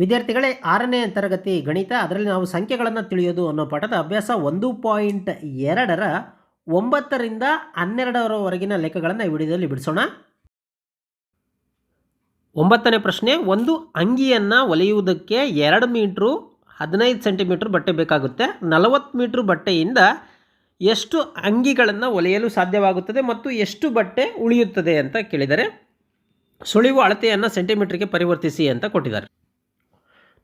ವಿದ್ಯಾರ್ಥಿಗಳೇ ಆರನೇ ತರಗತಿ ಗಣಿತ, ಅದರಲ್ಲಿ ನಾವು ಸಂಖ್ಯೆಗಳನ್ನು ತಿಳಿಯೋದು ಅನ್ನೋ ಪಾಠದ ಅಭ್ಯಾಸ ಒಂದು ಪಾಯಿಂಟ್ ಎರಡರ ಒಂಬತ್ತರಿಂದ ಹನ್ನೆರಡರವರೆಗಿನ ಲೆಕ್ಕಗಳನ್ನು ಈ ವಿಡಿಯೋದಲ್ಲಿ ಬಿಡಿಸೋಣ. ಒಂಬತ್ತನೇ ಪ್ರಶ್ನೆ, ಒಂದು ಅಂಗಿಯನ್ನು ಒಲೆಯುವುದಕ್ಕೆ ಎರಡು ಮೀಟ್ರು ಹದಿನೈದು ಸೆಂಟಿಮೀಟ್ರ್ ಬಟ್ಟೆ ಬೇಕಾಗುತ್ತೆ. ನಲವತ್ತು ಮೀಟ್ರ್ ಬಟ್ಟೆಯಿಂದ ಎಷ್ಟು ಅಂಗಿಗಳನ್ನು ಒಲೆಯಲು ಸಾಧ್ಯವಾಗುತ್ತದೆ ಮತ್ತು ಎಷ್ಟು ಬಟ್ಟೆ ಉಳಿಯುತ್ತದೆ ಅಂತ ಕೇಳಿದರೆ, ಸುಳಿವು ಅಳತೆಯನ್ನು ಸೆಂಟಿಮೀಟ್ರಿಗೆ ಪರಿವರ್ತಿಸಿ ಅಂತ ಕೊಟ್ಟಿದ್ದಾರೆ.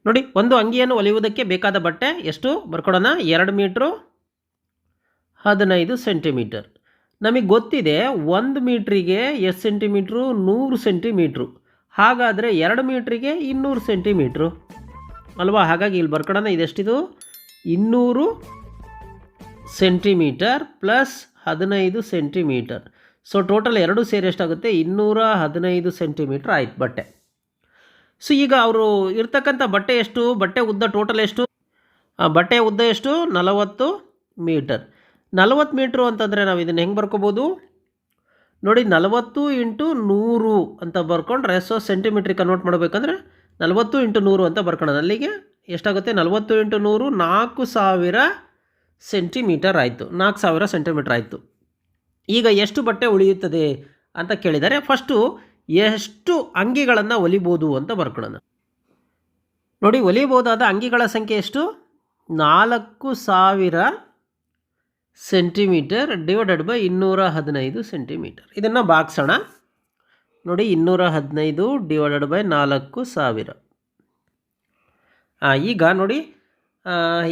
ನೋಡಿ, ಒಂದು ಅಂಗಿಯನ್ನು ಒಲಿಯುವುದಕ್ಕೆ ಬೇಕಾದ ಬಟ್ಟೆ ಎಷ್ಟು? ಬರ್ಕೊಡೋಣ ಎರಡು ಮೀಟ್ರು ಹದಿನೈದು ಸೆಂಟಿಮೀಟರ್. ನಮಗೆ ಗೊತ್ತಿದೆ, ಒಂದು ಮೀಟ್ರಿಗೆ ಎಷ್ಟು ಸೆಂಟಿಮೀಟ್ರು? ನೂರು ಸೆಂಟಿಮೀಟ್ರು. ಹಾಗಾದರೆ ಎರಡು ಮೀಟ್ರಿಗೆ ಇನ್ನೂರು ಸೆಂಟಿಮೀಟ್ರು. ಅಲ್ವಾ? ಹಾಗಾಗಿ ಇಲ್ಲಿ ಬರ್ಕೊಡೋಣ ಇದೆಷ್ಟಿದು? ಇನ್ನೂರು ಸೆಂಟಿಮೀಟರ್ ಪ್ಲಸ್ ಹದಿನೈದು ಸೆಂಟಿಮೀಟರ್. ಸೊ, ಟೋಟಲ್ ಎರಡು ಸೇರಿ ಎಷ್ಟಾಗುತ್ತೆ? ಇನ್ನೂರ ಹದಿನೈದು ಸೆಂಟಿಮೀಟ್ರ್ ಆಯ್ತು ಬಟ್ಟೆ. ಸೊ ಈಗ ಅವರು ಇರ್ತಕ್ಕಂಥ ಬಟ್ಟೆ ಎಷ್ಟು? ಬಟ್ಟೆ ಉದ್ದ ಟೋಟಲ್ ಎಷ್ಟು? ಬಟ್ಟೆ ಉದ್ದ ಎಷ್ಟು? ನಲವತ್ತು ಮೀಟರ್. ನಲವತ್ತು ಮೀಟ್ರು ಅಂತಂದರೆ ನಾವು ಇದನ್ನು ಹೆಂಗೆ ಬರ್ಕೋಬೋದು? ನೋಡಿ, ನಲವತ್ತು ಇಂಟು ನೂರು ಅಂತ ಬರ್ಕೊಂಡ್ರೆ ಸೊ ಸೆಂಟಿಮೀಟ್ರಿಗೆ ಕನ್ವರ್ಟ್ ಮಾಡಬೇಕಂದ್ರೆ ನಲವತ್ತು ಇಂಟು ನೂರು ಅಂತ ಬರ್ಕೊಳ್ಳೋಣ ಅಲ್ಲಿಗೆ ಎಷ್ಟಾಗುತ್ತೆ? ನಲವತ್ತು ಇಂಟು ನೂರು ನಾಲ್ಕು ಸಾವಿರ ಸೆಂಟಿಮೀಟರ್ ಆಯಿತು. ನಾಲ್ಕು ಸಾವಿರ ಸೆಂಟಿಮೀಟರ್ ಆಯಿತು. ಈಗ ಎಷ್ಟು ಬಟ್ಟೆ ಉಳಿಯುತ್ತದೆ ಅಂತ ಕೇಳಿದರೆ ಫಸ್ಟು ಎಷ್ಟು ಅಂಗಿಗಳನ್ನು ಒಲಿಬೋದು ಅಂತ ಬರ್ಕೊಳ್ಳೋಣ ನೋಡಿ ಒಲಿಬೋದಾದ ಅಂಗಿಗಳ ಸಂಖ್ಯೆ ಎಷ್ಟು? ನಾಲ್ಕು ಸಾವಿರ ಸೆಂಟಿಮೀಟರ್ ಡಿವೈಡೆಡ್ ಬೈ ಇನ್ನೂರ ಹದಿನೈದು ಸೆಂಟಿಮೀಟರ್. ಇದನ್ನು ಬಾಗ್ಸೋಣ ನೋಡಿ, ಇನ್ನೂರ ಹದಿನೈದು ಡಿವೈಡೆಡ್ ಬೈ ನಾಲ್ಕು ಸಾವಿರ. ಈಗ ನೋಡಿ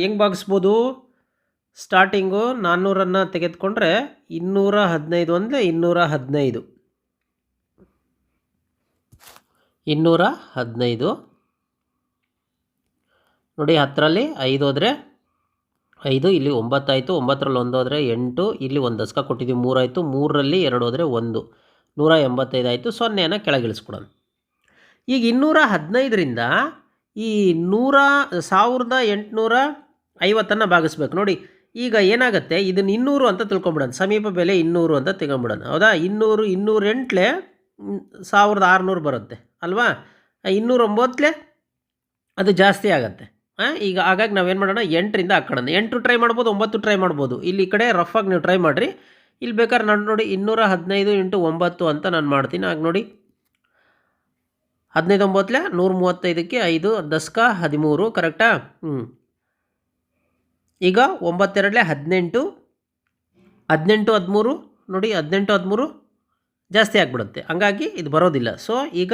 ಹೆಂಗೆ ಬಾಗಿಸ್ಬೋದು ಸ್ಟಾರ್ಟಿಂಗು ನಾನ್ನೂರನ್ನು ತೆಗೆದುಕೊಂಡ್ರೆ ಇನ್ನೂರ ಹದಿನೈದು ಅಂದರೆ ಇನ್ನೂರ ಹದಿನೈದು. ಇನ್ನೂರ ಹದಿನೈದು. ನೋಡಿ ಹತ್ತರಲ್ಲಿ ಐದು ಹೋದರೆ ಐದು, ಇಲ್ಲಿ ಒಂಬತ್ತಾಯಿತು ಒಂಬತ್ತರಲ್ಲಿ ಒಂದು ಹೋದರೆ ಎಂಟು, ಇಲ್ಲಿ ಒಂದು ದಸ್ಕ ಕೊಟ್ಟಿದ್ದೀವಿ ಮೂರಾಯಿತು ಮೂರರಲ್ಲಿ ಎರಡು ಹೋದರೆ ಒಂದು. ನೂರ ಎಂಬತ್ತೈದು ಆಯಿತು, ಸೊನ್ನೆಯನ್ನು ಕೆಳಗಿಳಿಸ್ಕೊಡೋಣ. ಈಗ ಇನ್ನೂರ ಹದಿನೈದರಿಂದ ಈ ನೂರ, ಸಾವಿರದ ಎಂಟುನೂರ ಐವತ್ತನ್ನು ಭಾಗಿಸ್ಬೇಕು. ನೋಡಿ, ಈಗ ಏನಾಗುತ್ತೆ, ಇದನ್ನು ಇನ್ನೂರು ಅಂತ ತಿಳ್ಕೊಂಬಿಡೋಣ. ಸಮೀಪ ಬೆಲೆ ಇನ್ನೂರು ಅಂತ ತಗೊಂಬಿಡೋಣ ಹೌದಾ? ಇನ್ನೂರು, ಇನ್ನೂರೆಂಟ್ಲೆ ಸಾವಿರದ ಆರುನೂರು ಬರುತ್ತೆ. ಅಲ್ವಾ? ಇನ್ನೂರ ಒಂಬತ್ತಲೆ ಅದು ಜಾಸ್ತಿ ಆಗುತ್ತೆ. ಈಗ ಹಾಗಾಗಿ ನಾವೇನು ಮಾಡೋಣ? ಎಂಟರಿಂದ ಹಾಕೋಣ ಎಂಟು ಟ್ರೈ ಮಾಡ್ಬೋದು, ಒಂಬತ್ತು ಟ್ರೈ ಮಾಡ್ಬೋದು. ಇಲ್ಲಿ ಈ ಕಡೆ ರಫಾಗಿ ನೀವು ಟ್ರೈ ಮಾಡಿರಿ. ಇಲ್ಲಿ ಬೇಕಾದ್ರೆ ನಾನು ನೋಡಿ ಇನ್ನೂರ ಹದಿನೈದು ಇಂಟು ಒಂಬತ್ತು ಅಂತ ನಾನು ಮಾಡ್ತೀನಿ. ಆಗ ನೋಡಿ. ಹದಿನೈದು ಒಂಬತ್ತಲೆ, ನೂರ ಮೂವತ್ತೈದಕ್ಕೆ ಐದು, ದಸ್ಕ ಹದಿಮೂರು ಕರೆಕ್ಟಾ ಹ್ಞೂ ಈಗ ಒಂಬತ್ತೆರಡಲೇ ಹದಿನೆಂಟು ಹದಿನೆಂಟು ಹದಿಮೂರು, ನೋಡಿ ಹದಿನೆಂಟು ಹದಿಮೂರು ಜಾಸ್ತಿ ಆಗಿಬಿಡುತ್ತೆ. ಹಂಗಾಗಿ ಇದು ಬರೋದಿಲ್ಲ. ಸೊ ಈಗ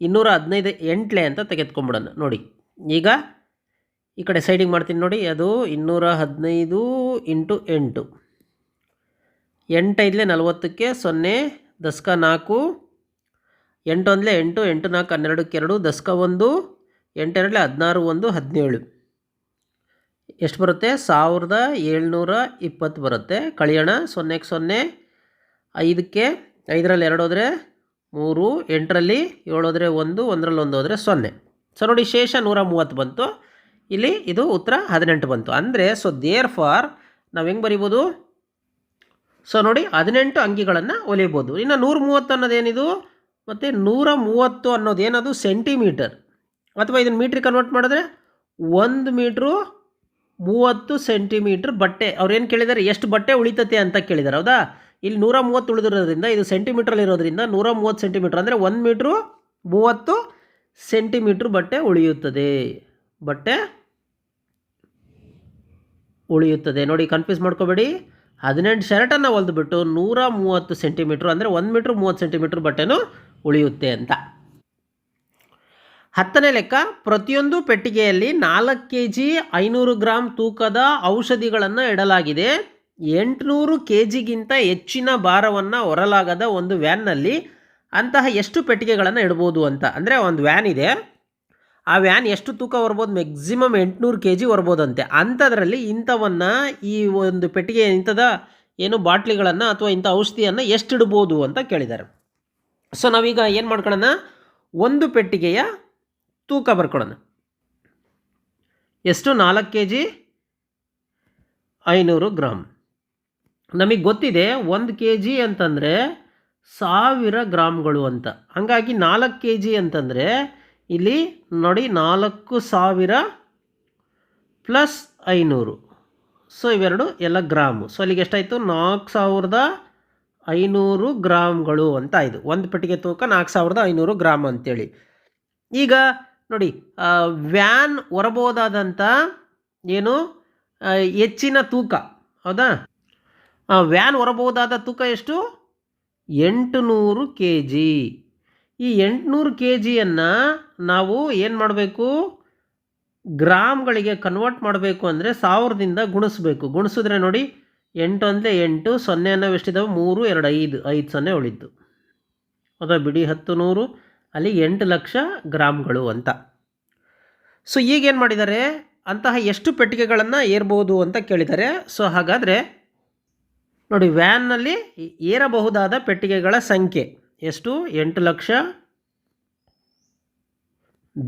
ಇನ್ನೂರ ಹದಿನೈದು ಎಂಟ್ಲೆ ಅಂತ ತೆಗೆದುಕೊಂಬಿಡೋಣ. ನೋಡಿ, ಈಗ ಈ ಕಡೆ ಸೈಡಿಗೆ ಮಾಡ್ತೀನಿ ನೋಡಿ, ಅದು ಇನ್ನೂರ ಹದಿನೈದು ಇಂಟು ಎಂಟು. ಎಂಟೈದಲೆ ನಲವತ್ತಕ್ಕೆ ಸೊನ್ನೆ, ದಸ್ಕ ನಾಲ್ಕು ಎಂಟು ಒಂದಲೇ ಎಂಟು ಎಂಟು ನಾಲ್ಕು ಹನ್ನೆರಡಕ್ಕೆ ಎರಡು, ದಸ್ಕ ಒಂದು, ಎಂಟೆರಡಲೆ ಹದಿನಾರು ಒಂದು, ಹದಿನೇಳು. ಎಷ್ಟು ಬರುತ್ತೆ? ಸಾವಿರದ ಏಳ್ನೂರ ಇಪ್ಪತ್ತು ಬರುತ್ತೆ. ಕಳಿಯೋಣ, ಸೊನ್ನೆಗೆ ಸೊನ್ನೆ, ಐದಕ್ಕೆ, ಐದರಲ್ಲಿ ಎರಡು ಹೋದರೆ ಮೂರು, ಎಂಟರಲ್ಲಿ ಏಳು ಹೋದರೆ ಒಂದು, ಒಂದರಲ್ಲಿ ಒಂದು ಹೋದರೆ ಸೊನ್ನೆ. ಸೊ ನೋಡಿ ಶೇಷ ನೂರ ಮೂವತ್ತು ಬಂತು. ಇಲ್ಲಿ ಇದು ಉತ್ತರ ಹದಿನೆಂಟು ಬಂತು. ಅಂದರೆ ಸೊ ದೇರ್ ಫಾರ್ ನಾವು ಹೆಂಗೆ ಬರಿಬೋದು? ಸೊ ನೋಡಿ ಹದಿನೆಂಟು ಅಂಗಿಗಳನ್ನು ಹೊಲಿಬೋದು ಇನ್ನು ನೂರ ಮೂವತ್ತು ಅನ್ನೋದೇನಿದು? ಮತ್ತು ನೂರ ಮೂವತ್ತು ಅನ್ನೋದೇನದು ಸೆಂಟಿಮೀಟರ್. ಅಥವಾ ಇದನ್ನು ಮೀಟ್ರಿಗೆ ಕನ್ವರ್ಟ್ ಮಾಡಿದ್ರೆ ಒಂದು ಮೀಟ್ರು ಮೂವತ್ತು ಸೆಂಟಿಮೀಟ್ರ್ ಬಟ್ಟೆ. ಅವ್ರೇನು ಕೇಳಿದ್ದಾರೆ ಎಷ್ಟು ಬಟ್ಟೆ ಉಳಿತತೆ ಅಂತ ಕೇಳಿದ್ದಾರೆ ಹೌದಾ? ಇಲ್ಲಿ ನೂರ ಮೂವತ್ತು ಉಳಿದಿರೋದ್ರಿಂದ ಇದು ಸೆಂಟಿಮೀಟ್ರಲ್ಲಿ ಇರೋದ್ರಿಂದ ನೂರ ಮೂವತ್ತು ಸೆಂಟಿಮೀಟ್ರ್ ಅಂದರೆ ಒಂದು ಮೀಟ್ರು ಮೂವತ್ತು ಸೆಂಟಿಮೀಟ್ರ್ ಬಟ್ಟೆ ಉಳಿಯುತ್ತದೆ. ಬಟ್ಟೆ ಉಳಿಯುತ್ತದೆ. ನೋಡಿ ಕನ್ಫ್ಯೂಸ್ ಮಾಡ್ಕೋಬೇಡಿ. ಹದಿನೆಂಟು ಶರ್ಟನ್ನು ಹೊಲಿದ್ಬಿಟ್ಟು ನೂರ ಮೂವತ್ತು ಸೆಂಟಿಮೀಟ್ರ್ ಅಂದರೆ ಒಂದು ಮೀಟ್ರ್ ಮೂವತ್ತು ಸೆಂಟಿಮೀಟ್ರ್ ಬಟ್ಟೆನೂ ಉಳಿಯುತ್ತೆ ಅಂತ. ಹತ್ತನೇ ಲೆಕ್ಕ, ಪ್ರತಿಯೊಂದು ಪೆಟ್ಟಿಗೆಯಲ್ಲಿ ನಾಲ್ಕು ಕೆ ಜಿ ಐನೂರು ಗ್ರಾಮ್ ತೂಕದ ಔಷಧಿಗಳನ್ನು ಇಡಲಾಗಿದೆ. ಎಂಟುನೂರು ಕೆ ಜಿಗಿಂತ ಹೆಚ್ಚಿನ ಭಾರವನ್ನು ಹೊರಲಾಗದ ಒಂದು ವ್ಯಾನ್ನಲ್ಲಿ ಅಂತಹ ಎಷ್ಟು ಪೆಟ್ಟಿಗೆಗಳನ್ನು ಇಡ್ಬೋದು ಅಂತ? ಅಂದರೆ ಒಂದು ವ್ಯಾನ್ ಇದೆ. ಆ ವ್ಯಾನ್ ಎಷ್ಟು ತೂಕ ಬರ್ಬೋದು ಮ್ಯಾಕ್ಸಿಮಮ್ ಎಂಟುನೂರು ಕೆ ಜಿ ಬರ್ಬೋದಂತೆ ಅಂಥದ್ರಲ್ಲಿ ಇಂಥವನ್ನು ಈ ಒಂದು ಪೆಟ್ಟಿಗೆ, ಇಂಥದ ಏನು ಬಾಟ್ಲಿಗಳನ್ನು ಅಥವಾ ಇಂಥ ಔಷಧಿಯನ್ನು ಎಷ್ಟು ಇಡ್ಬೋದು ಅಂತ ಕೇಳಿದ್ದಾರೆ. ಸೊ ನಾವೀಗ ಏನು ಮಾಡ್ಕೊಳ್ಳೋಣ ಒಂದು ಪೆಟ್ಟಿಗೆಯ ತೂಕ ಬರ್ಕೊಳ್ಳೋಣ ಎಷ್ಟು? ನಾಲ್ಕು ಕೆ ಜಿ ಐನೂರು ಗ್ರಾಮ್ ನಮಗೆ ಗೊತ್ತಿದೆ ಒಂದು ಕೆ ಜಿ ಅಂತಂದರೆ ಸಾವಿರ ಗ್ರಾಮ್ಗಳು ಅಂತ. ಹಾಗಾಗಿ ನಾಲ್ಕು ಕೆ ಜಿ ಅಂತಂದರೆ ಇಲ್ಲಿ ನೋಡಿ ನಾಲ್ಕು ಸಾವಿರ ಪ್ಲಸ್ ಐನೂರು. ಸೊ ಇವೆರಡು ಎಲ್ಲ ಗ್ರಾಮು. ಸೊ ಅಲ್ಲಿಗೆ ಎಷ್ಟಾಯಿತು? ನಾಲ್ಕು ಸಾವಿರದ ಐನೂರು ಗ್ರಾಮ್ಗಳು ಅಂತ ಆಯಿತು ಒಂದು ಪೆಟ್ಟಿಗೆ ತೂಕ ನಾಲ್ಕು ಸಾವಿರದ ಐನೂರು ಗ್ರಾಮ್ ಅಂತೇಳಿ. ಈಗ ನೋಡಿ ವ್ಯಾನ್ ಹೊರಬಹುದಾದಂಥ ಏನು ಹೆಚ್ಚಿನ ತೂಕ. ಹೌದಾ? ವ್ಯಾನ್ ಹೊರಬಹುದಾದ ತೂಕ ಎಷ್ಟು? ಎಂಟುನೂರು ಕೆ ಜಿ ಈ ಎಂಟುನೂರು ಕೆ ಜಿಯನ್ನು ನಾವು ಏನು ಮಾಡಬೇಕು? ಗ್ರಾಮ್ಗಳಿಗೆ ಕನ್ವರ್ಟ್ ಮಾಡಬೇಕು ಅಂದರೆ ಸಾವಿರದಿಂದ ಗುಣಿಸ್ಬೇಕು. ಗುಣಿಸಿದ್ರೆ ನೋಡಿ, ಎಂಟು ಅಂದರೆ ಎಂಟು, ಸೊನ್ನೆ ಅನ್ನೋ ಎಷ್ಟಿದಾವೆ? ಮೂರು, ಎರಡು, ಐದು. ಐದು, ಸೊನ್ನೆ ಉಳಿತು. ಅದ ಬಿಡಿ ಹತ್ತು ನೂರು ಅಲ್ಲಿ ಎಂಟು ಲಕ್ಷ ಗ್ರಾಮ್ಗಳು ಅಂತ. ಸೊ ಈಗೇನು ಮಾಡಿದ್ದಾರೆ? ಅಂತಹ ಎಷ್ಟು ಪೆಟ್ಟಿಗೆಗಳನ್ನು ಏರ್ಬೋದು ಅಂತ ಕೇಳಿದ್ದಾರೆ. ಸೊ ಹಾಗಾದರೆ ನೋಡಿ ವ್ಯಾನ್ನಲ್ಲಿ ಏರಬಹುದಾದ ಪೆಟ್ಟಿಗೆಗಳ ಸಂಖ್ಯೆ. ಎಷ್ಟು? ಎಂಟು ಲಕ್ಷ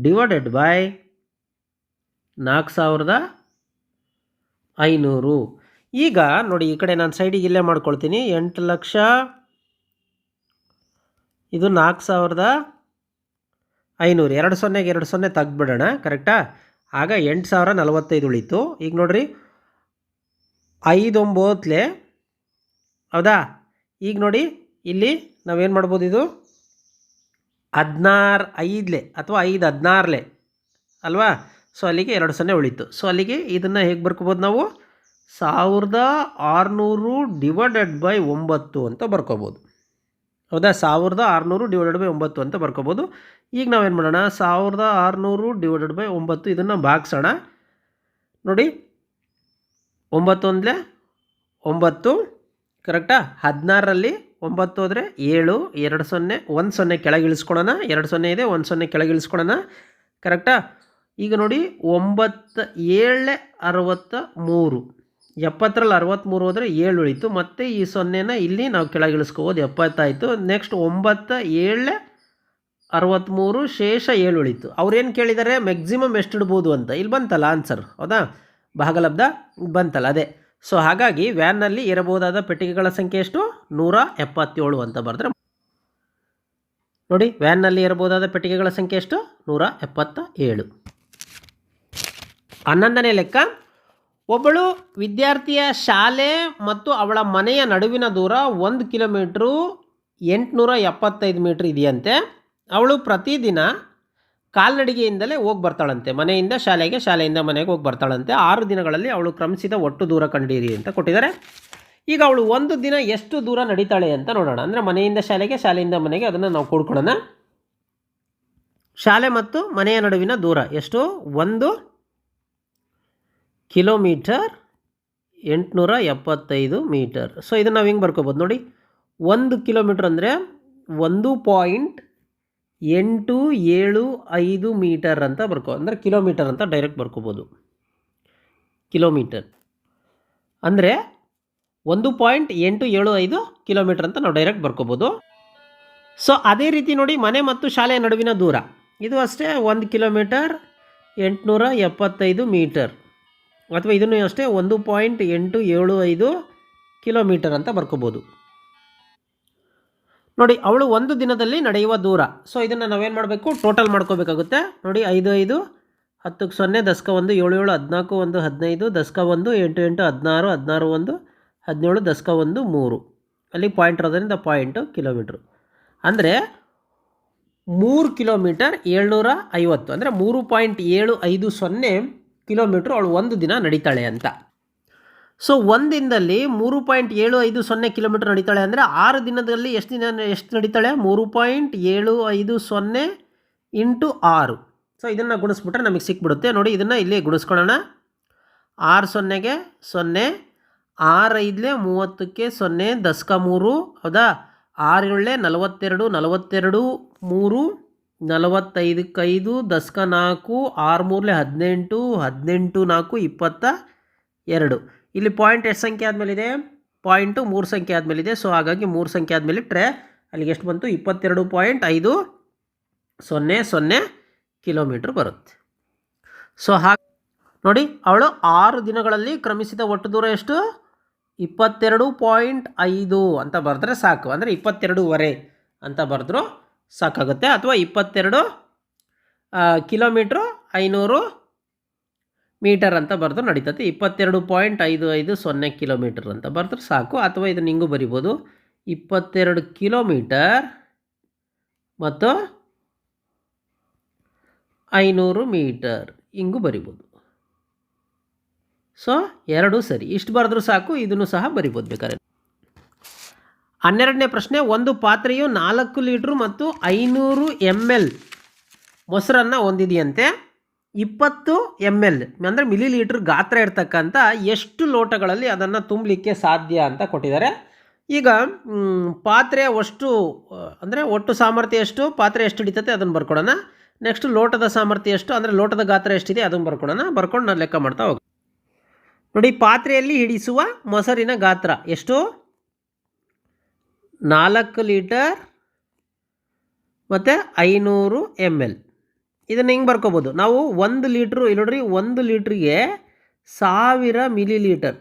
ಡಿವೈಡೆಡ್ ಬೈ ನಾಲ್ಕು ಸಾವಿರದ ಐನೂರು. ಈಗ ನೋಡಿ, ಈ ಕಡೆ ನಾನು ಸೈಡಿಗೆ ಇಲ್ಲೇ ಮಾಡ್ಕೊಳ್ತೀನಿ. ಎಂಟು ಲಕ್ಷ ಇದು ನಾಲ್ಕು ಸಾವಿರದ ಐನೂರು. ಎರಡು ಸೊನ್ನೆಗೆ ಎರಡು ಸೊನ್ನೆ ತೆಗ್ದುಬಿಡೋಣ, ಕರೆಕ್ಟಾ? ಆಗ ಎಂಟು ಸಾವಿರ ನಲವತ್ತೈದು ಉಳೀತು. ಈಗ ನೋಡಿರಿ, ಐದು ಒಂಬತ್ತಲೆ ಹೌದಾ? ಈಗ ನೋಡಿ, ಇಲ್ಲಿ ನಾವೇನು ಮಾಡ್ಬೋದು ಇದು? ಹದಿನಾರು, ಐದಲೆ ಅಥವಾ ಐದು ಹದಿನಾರಲೆ ಅಲ್ವಾ? ಸೊ ಅಲ್ಲಿಗೆ ಎರಡು ಸೊನ್ನೆ ಉಳಿತು. ಸೊ ಅಲ್ಲಿಗೆ ಇದನ್ನು ಹೇಗೆ ಬರ್ಕೋಬೋದು ನಾವು? ಸಾವಿರದ ಆರುನೂರು ಡಿವೈಡೆಡ್ ಬೈ ಒಂಬತ್ತು ಅಂತ ಬರ್ಕೋಬೋದು. ಹೌದಾ? ಸಾವಿರದ ಆರುನೂರು ಡಿವೈಡೆಡ್ ಬೈ ಒಂಬತ್ತು ಅಂತ ಬರ್ಕೋಬೋದು. ಈಗ ನಾವೇನು ಮಾಡೋಣ? ಸಾವಿರದ ಆರುನೂರು ಡಿವೈಡೆಡ್ ಬೈ ಒಂಬತ್ತು ಇದನ್ನು ಭಾಗಿಸೋಣ. ನೋಡಿ, ಒಂಬತ್ತೊಂದಲೇ ಒಂಬತ್ತು ಕರೆಕ್ಟಾ? ಹದಿನಾರರಲ್ಲಿ ಒಂಬತ್ತು ಹೋದರೆ ಏಳು, ಎರಡು ಸೊನ್ನೆ, ಒಂದು ಸೊನ್ನೆ ಕೆಳಗೆ ಎರಡು ಸೊನ್ನೆ ಇದೆ, ಒಂದು ಸೊನ್ನೆ ಕೆಳಗೆ ಇಳಿಸ್ಕೊಳೋಣ. ಕರೆಕ್ಟಾ? ಈಗ ನೋಡಿ, ಒಂಬತ್ತು ಏಳೆ ಅರವತ್ತ ಮೂರು. ಎಪ್ಪತ್ತರಲ್ಲಿ ಅರವತ್ತ್ಮೂರು ಹೋದರೆ ಏಳು ಉಳಿತು. ಮತ್ತು ಈ ಸೊನ್ನೆನ ಇಲ್ಲಿ ನಾವು ಕೆಳಗೆ ಇಳಿಸ್ಕೋಬೋದು. ಎಪ್ಪತ್ತಾಯಿತು. ನೆಕ್ಸ್ಟ್ ಒಂಬತ್ತು ಏಳೆ ಅರವತ್ತ್ಮೂರು ಶೇಷ ಏಳು ಉಳಿತು. ಅವ್ರೇನು ಕೇಳಿದ್ದಾರೆ ಮ್ಯಾಕ್ಸಿಮಮ್ ಎಷ್ಟು ಇಡ್ಬೋದು ಅಂತ. ಇಲ್ಲಿ ಬಂತಲ್ಲ ಆನ್ಸರ್ ಹೌದಾ? ಭಾಗಲಬ್ಧ ಬಂತಲ್ಲ. ಅದೇ. ಸೊ ಹಾಗಾಗಿ ವ್ಯಾನ್ನಲ್ಲಿ ಇರಬಹುದಾದ ಪೆಟ್ಟಿಗೆಗಳ ಸಂಖ್ಯೆ ಎಷ್ಟು? ನೂರ ಎಪ್ಪತ್ತೇಳು ಅಂತ ಬರೆದ್ರೆ ನೋಡಿ ವ್ಯಾನ್ನಲ್ಲಿ ಇರಬಹುದಾದ ಪೆಟ್ಟಿಗೆಗಳ ಸಂಖ್ಯೆ ಎಷ್ಟು? ನೂರ ಎಪ್ಪತ್ತ ಏಳು ಹನ್ನೊಂದನೇ ಲೆಕ್ಕ, ಒಬ್ಬಳು ವಿದ್ಯಾರ್ಥಿಯ ಶಾಲೆ ಮತ್ತು ಅವಳ ಮನೆಯ ನಡುವಿನ ದೂರ ಒಂದು ಕಿಲೋಮೀಟ್ರು ಎಂಟುನೂರ ಎಪ್ಪತ್ತೈದು ಮೀಟ್ರ್ ಇದೆಯಂತೆ. ಅವಳು ಪ್ರತಿದಿನ ಕಾಲ್ನಡಿಗೆಯಿಂದಲೇ ಹೋಗಿ ಬರ್ತಾಳಂತೆ. ಮನೆಯಿಂದ ಶಾಲೆಗೆ, ಶಾಲೆಯಿಂದ ಮನೆಗೆ ಹೋಗಿ ಬರ್ತಾಳಂತೆ. ಆರು ದಿನಗಳಲ್ಲಿ ಅವಳು ಕ್ರಮಿಸಿದ ಒಟ್ಟು ದೂರ ಕಂಡೀರಿ ಅಂತ ಕೊಟ್ಟಿದ್ದಾರೆ. ಈಗ ಅವಳು ಒಂದು ದಿನ ಎಷ್ಟು ದೂರ ನಡೀತಾಳೆ ಅಂತ ನೋಡೋಣ. ಅಂದರೆ ಮನೆಯಿಂದ ಶಾಲೆಗೆ, ಶಾಲೆಯಿಂದ ಮನೆಗೆ ಅದನ್ನು ನಾವು ಕೂಡ್ಕೊಳ್ಳೋಣ. ಶಾಲೆ ಮತ್ತು ಮನೆಯ ನಡುವಿನ ದೂರ ಎಷ್ಟು? ಒಂದು ಕಿಲೋಮೀಟರ್ ಎಂಟುನೂರ ಎಪ್ಪತ್ತೈದು ಮೀಟರ್. ಸೊ ಇದನ್ನು ನಾವು ಹಿಂಗೆ ಬರ್ಕೋಬೋದು ನೋಡಿ. ಒಂದು ಕಿಲೋಮೀಟ್ರ್ ಅಂದರೆ ಒಂದು ಪಾಯಿಂಟ್ ಎಂಟು ಏಳು ಐದು ಮೀಟರ್ ಅಂತ ಬರ್ಕೊ, ಅಂದರೆ ಕಿಲೋಮೀಟರ್ ಅಂತ ಡೈರೆಕ್ಟ್ ಬರ್ಕೋಬೋದು. ಕಿಲೋಮೀಟರ್. ಅಂದರೆ ಒಂದು ಪಾಯಿಂಟ್ ಎಂಟು ಏಳು ಐದು ಕಿಲೋಮೀಟರ್ ಅಂತ ನಾವು ಡೈರೆಕ್ಟ್ ಬರ್ಕೋಬೋದು. ಸೊ ಅದೇ ರೀತಿ ನೋಡಿ ಮನೆ ಮತ್ತು ಶಾಲೆಯ ನಡುವಿನ ದೂರ. ಇದು ಅಷ್ಟೇ ಒಂದು ಕಿಲೋಮೀಟರ್ ಎಂಟುನೂರ ಎಪ್ಪತ್ತೈದು ಮೀಟರ್. ಅಥವಾ ಇದನ್ನು ಅಷ್ಟೇ ಒಂದು ಪಾಯಿಂಟ್ ಎಂಟು ಏಳು ಐದು ಕಿಲೋಮೀಟರ್ ಅಂತ ಬರ್ಕೋಬೋದು. ನೋಡಿ, ಅವಳು ಒಂದು ದಿನದಲ್ಲಿ ನಡೆಯುವ ದೂರ. ಸೊ ಇದನ್ನು ನಾವೇನು ಮಾಡಬೇಕು? ಟೋಟಲ್ ಮಾಡ್ಕೋಬೇಕಾಗುತ್ತೆ. ನೋಡಿ, ಐದು ಐದು ಹತ್ತಕ್ಕೆ ಸೊನ್ನೆ ದಶಕ ಒಂದು, ಏಳು ಏಳು, ಹದಿನಾಲ್ಕು ಒಂದು, ಹದಿನೈದು ದಶಕ ಒಂದು, ಎಂಟು ಎಂಟು, ಹದಿನಾರು ಹದಿನಾರು ಒಂದು, ಹದಿನೇಳು ದಶಕ ಒಂದು, ಮೂರು. ಅಲ್ಲಿ ಪಾಯಿಂಟ್ ಇರೋದ್ರಿಂದ ಪಾಯಿಂಟು ಕಿಲೋಮೀಟ್ರು ಅಂದರೆ ಮೂರು ಕಿಲೋಮೀಟರ್ ಏಳ್ನೂರ ಐವತ್ತು. ಅಂದರೆ ಮೂರು ಪಾಯಿಂಟ್ ಏಳು ಐದು ಸೊನ್ನೆ ಕಿಲೋಮೀಟ್ರು ಅವಳು ಒಂದು ದಿನ ನಡೀತಾಳೆ ಅಂತ. ಸೊ ಒಂದು ದಿನದಲ್ಲಿ ಮೂರು ಪಾಯಿಂಟ್ ಏಳು ಐದು ಸೊನ್ನೆ ಕಿಲೋಮೀಟರ್ ನಡೀತಾಳೆ ಅಂದರೆ ಆರು ದಿನದಲ್ಲಿ ಎಷ್ಟು ದಿನ ಎಷ್ಟು ನಡೀತಾಳೆ? ಮೂರು ಪಾಯಿಂಟ್ ಏಳು ಐದು ಸೊನ್ನೆ ಇಂಟು ಆರು. ಸೊ ಇದನ್ನು ಗುಣಿಸ್ಬಿಟ್ರೆ ನಮಗೆ ಸಿಕ್ಬಿಡುತ್ತೆ. ನೋಡಿ, ಇದನ್ನು ಇಲ್ಲಿ ಗುಣಿಸ್ಕೊಳ್ಳೋಣ. ಆರು ಸೊನ್ನೆಗೆ ಸೊನ್ನೆ, ಆರು ಐದಲೆ ಮೂವತ್ತಕ್ಕೆ ಸೊನ್ನೆ ದಶಕ ಮೂರು, ಹೌದಾ? ಆರು ಏಳಲೆ ನಲವತ್ತೆರಡು ನಲವತ್ತೆರಡು ಮೂರು, ನಲವತ್ತೈದಕ್ಕೈದು ದಶಕ ನಾಲ್ಕು, ಆರು ಮೂರಲೆ ಹದಿನೆಂಟು ಹದಿನೆಂಟು ನಾಲ್ಕು, ಇಪ್ಪತ್ತ ಎರಡು. ಇಲ್ಲಿ ಪಾಯಿಂಟ್ ಎಷ್ಟು ಸಂಖ್ಯೆ ಆದಮೇಲಿದೆ? ಪಾಯಿಂಟು ಮೂರು ಸಂಖ್ಯೆ ಆದಮೇಲಿದೆ. ಸೊ ಹಾಗಾಗಿ ಮೂರು ಸಂಖ್ಯೆ ಆದಮೇಲೆ ಇಟ್ಟರೆ ಅಲ್ಲಿಗೆ ಎಷ್ಟು ಬಂತು? ಇಪ್ಪತ್ತೆರಡು ಪಾಯಿಂಟ್ ಐದು ಸೊನ್ನೆ ಸೊನ್ನೆ ಕಿಲೋಮೀಟ್ರ್ ಬರುತ್ತೆ. ಸೊ ಹಾಗೆ ನೋಡಿ, ಅವಳು ಆರು ದಿನಗಳಲ್ಲಿ ಕ್ರಮಿಸಿದ ಒಟ್ಟು ದೂರ ಎಷ್ಟು? ಇಪ್ಪತ್ತೆರಡು ಪಾಯಿಂಟ್ ಐದು ಅಂತ ಬರೆದ್ರೆ ಸಾಕು. ಅಂದರೆ ಇಪ್ಪತ್ತೆರಡೂವರೆ ಅಂತ ಬರೆದ್ರು ಸಾಕಾಗುತ್ತೆ. ಅಥವಾ ಇಪ್ಪತ್ತೆರಡು ಕಿಲೋಮೀಟ್ರು ಐನೂರು ಮೀಟರ್ ಅಂತ ಬರೆದು ನಡೀತದೆ ಇಪ್ಪತ್ತೆರಡು ಪಾಯಿಂಟ್ ಐದು ಐದು ಸೊನ್ನೆ ಕಿಲೋಮೀಟರ್ ಅಂತ ಬರೆದ್ರೆ ಸಾಕು. ಅಥವಾ ಇದನ್ನು ಹಿಂಗೂ ಬರಿಬೋದು. ಇಪ್ಪತ್ತೆರಡು ಕಿಲೋಮೀಟರ್ ಮತ್ತು ಐನೂರು ಮೀಟರ್ ಹಿಂಗೂ ಬರಿಬೋದು. ಸೊ, ಎರಡೂ ಸರಿ. ಇಷ್ಟು ಬರೆದ್ರೂ ಸಾಕು. ಇದನ್ನು ಸಹ ಬರಿಬೋದು ಬೇಕಾದ್ರೆ. ಹನ್ನೆರಡನೇ ಪ್ರಶ್ನೆ, ಒಂದು ಪಾತ್ರೆಯು ನಾಲ್ಕು ಲೀಟ್ರು ಮತ್ತು ಐನೂರು ಎಂ ಎಲ್ ಮೊಸರನ್ನು ಹೊಂದಿದೆಯಂತೆ? ಇಪ್ಪತ್ತು ಎಂ ಎಲ್ ಅಂದರೆ ಮಿಲಿ ಲೀಟ್ರ್ ಗಾತ್ರ ಇರ್ತಕ್ಕಂಥ ಎಷ್ಟು ಲೋಟಗಳಲ್ಲಿ ಅದನ್ನು ತುಂಬಲಿಕ್ಕೆ ಸಾಧ್ಯ ಅಂತ ಕೊಟ್ಟಿದ್ದಾರೆ. ಈಗ ಪಾತ್ರೆ ಅಷ್ಟು ಅಂದರೆ ಒಟ್ಟು ಸಾಮರ್ಥ್ಯ ಎಷ್ಟು, ಪಾತ್ರೆ ಎಷ್ಟು ಹಿಡಿತತೆ ಅದನ್ನು ಬರ್ಕೊಡೋಣ. ನೆಕ್ಸ್ಟ್ ಲೋಟದ ಸಾಮರ್ಥ್ಯ ಎಷ್ಟು, ಅಂದರೆ ಲೋಟದ ಗಾತ್ರ ಎಷ್ಟಿದೆ ಅದನ್ನು ಬರ್ಕೊಡೋಣ. ಬರ್ಕೊಂಡು ನಾನು ಲೆಕ್ಕ ಮಾಡ್ತಾ ಹೋಗಿ ನೋಡಿ, ಪಾತ್ರೆಯಲ್ಲಿ ಹಿಡಿಸುವ ಮೊಸರಿನ ಗಾತ್ರ ಎಷ್ಟು? ನಾಲ್ಕು ಲೀಟರ್ ಮತ್ತು ಐನೂರು ಎಂ ಎಲ್ ಇದನ್ನು ಹಿಂಗೆ ಬರ್ಕೋಬೋದು? ನಾವು ಒಂದು ಲೀಟ್ರು, ಇಲ್ಲಿ ನೋಡ್ರಿ, ಒಂದು ಲೀಟ್ರಿಗೆ ಸಾವಿರ ಮಿಲಿ ಲೀಟರ್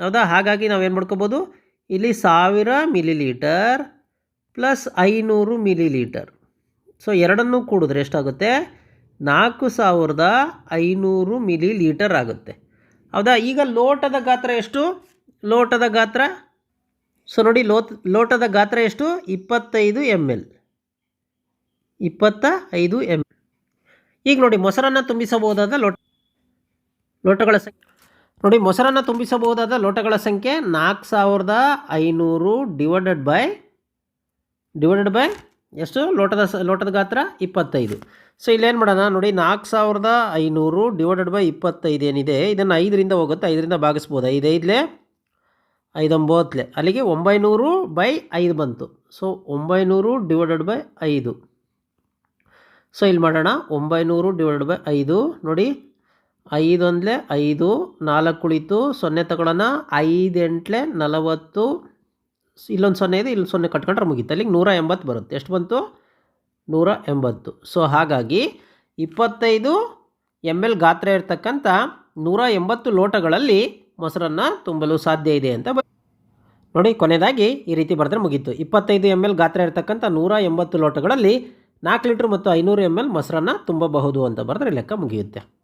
ಹೌದಾ? ಹಾಗಾಗಿ ನಾವೇನು ಮಾಡ್ಕೋಬೋದು? ಇಲ್ಲಿ ಸಾವಿರ ಮಿಲಿ ಲೀಟರ್ ಪ್ಲಸ್ ಐನೂರು ಮಿಲಿ ಲೀಟರ್ ಸೊ, ಎರಡನ್ನೂ ಕೂಡಿದ್ರೆ ಎಷ್ಟಾಗುತ್ತೆ? ನಾಲ್ಕು ಸಾವಿರದ ಐನೂರು ಮಿಲಿ ಲೀಟರ್ ಆಗುತ್ತೆ. ಹೌದಾ? ಈಗ ಲೋಟದ ಗಾತ್ರ ಎಷ್ಟು? ಲೋಟದ ಗಾತ್ರ? ಸೊ, ನೋಡಿ ಲೋಟ್ ಲೋಟದ ಗಾತ್ರ ಎಷ್ಟು? ಇಪ್ಪತ್ತೈದು ಎಂ ಎಲ್. ಇಪ್ಪತ್ತ ಐದು ಎಂ ಈಗ ನೋಡಿ ಮೊಸರನ್ನು ತುಂಬಿಸಬಹುದಾದ ಲೋಟ ಲೋಟಗಳ ಸಂಖ್ಯೆ. ನೋಡಿ ಮೊಸರನ್ನು ತುಂಬಿಸಬಹುದಾದ ಲೋಟಗಳ ಸಂಖ್ಯೆ ನಾಲ್ಕು ಸಾವಿರದ ಐನೂರು ಡಿವೈಡೆಡ್ ಬೈ ಡಿವೈಡೆಡ್ ಬೈ ಎಷ್ಟು? ಲೋಟದ ಸ ಲೋಟದ ಗಾತ್ರ ಇಪ್ಪತ್ತೈದು. ಸೊ ಇಲ್ಲೇನು ಮಾಡೋಣ? ನೋಡಿ ನಾಲ್ಕು ಸಾವಿರದ ಐನೂರು ಡಿವೈಡೆಡ್ ಬೈ ಇಪ್ಪತ್ತೈದು ಏನಿದೆ? ಇದನ್ನು ಐದರಿಂದ ಹೋಗುತ್ತೆ. ಐದರಿಂದ ಭಾಗಿಸ್ಬೋದು. ಐದು ಐದಲೇ ಐದೊಂಬತ್ತಲೆ ಅಲ್ಲಿಗೆ ಒಂಬೈನೂರು ಬೈ ಐದು ಬಂತು. ಸೊ ಒಂಬೈನೂರು ಡಿವೈಡೆಡ್ ಬೈ ಐದು. ಸೊ ಇಲ್ಲಿ ಮಾಡೋಣ. ಒಂಬೈನೂರು ಡಿವೈಡ್ ಬೈ ಐದು. ನೋಡಿ, ಐದು ಅಂದಲೇ ಐದು, ನಾಲ್ಕು ಕುಳಿತು ಸೊನ್ನೆ ತಗೊಳ್ಳೋಣ. ಐದು ಎಂಟ್ಲೆ ನಲವತ್ತು. ಇಲ್ಲೊಂದು ಸೊನ್ನೆ ಇದೆ ಇಲ್ಲಿ ಸೊನ್ನೆ ಕಟ್ಕೊಂಡ್ರೆ ಮುಗೀತು. ಅಲ್ಲಿಗೆ ನೂರ ಎಂಬತ್ತು ಬರುತ್ತೆ. ಎಷ್ಟು ಬಂತು? ನೂರ ಎಂಬತ್ತು. ಸೊ ಹಾಗಾಗಿ ಇಪ್ಪತ್ತೈದು ಎಂ ಎಲ್ ಗಾತ್ರ ಇರತಕ್ಕಂಥ ನೂರ ಎಂಬತ್ತು ಲೋಟಗಳಲ್ಲಿ ಮೊಸರನ್ನು ತುಂಬಲು ಸಾಧ್ಯ ಇದೆ ಅಂತ ನೋಡಿ ಕೊನೆಯದಾಗಿ ಈ ರೀತಿ ಬರೆದ್ರೆ ಮುಗೀತು. ಇಪ್ಪತ್ತೈದು ಎಂ ಎಲ್ ಗಾತ್ರ ಇರ್ತಕ್ಕಂಥ ನೂರ ಎಂಬತ್ತು ಲೋಟಗಳಲ್ಲಿ ನಾಲ್ಕು ಲೀಟ್ರ್ ಮತ್ತು ಐನೂರು ಎಂ ಎಲ್ ಮೊಸರನ್ನ ತುಂಬಬಹುದು ಅಂತ ಬರೆದ್ರೆ ಲೆಕ್ಕ ಮುಗಿಯುತ್ತೆ.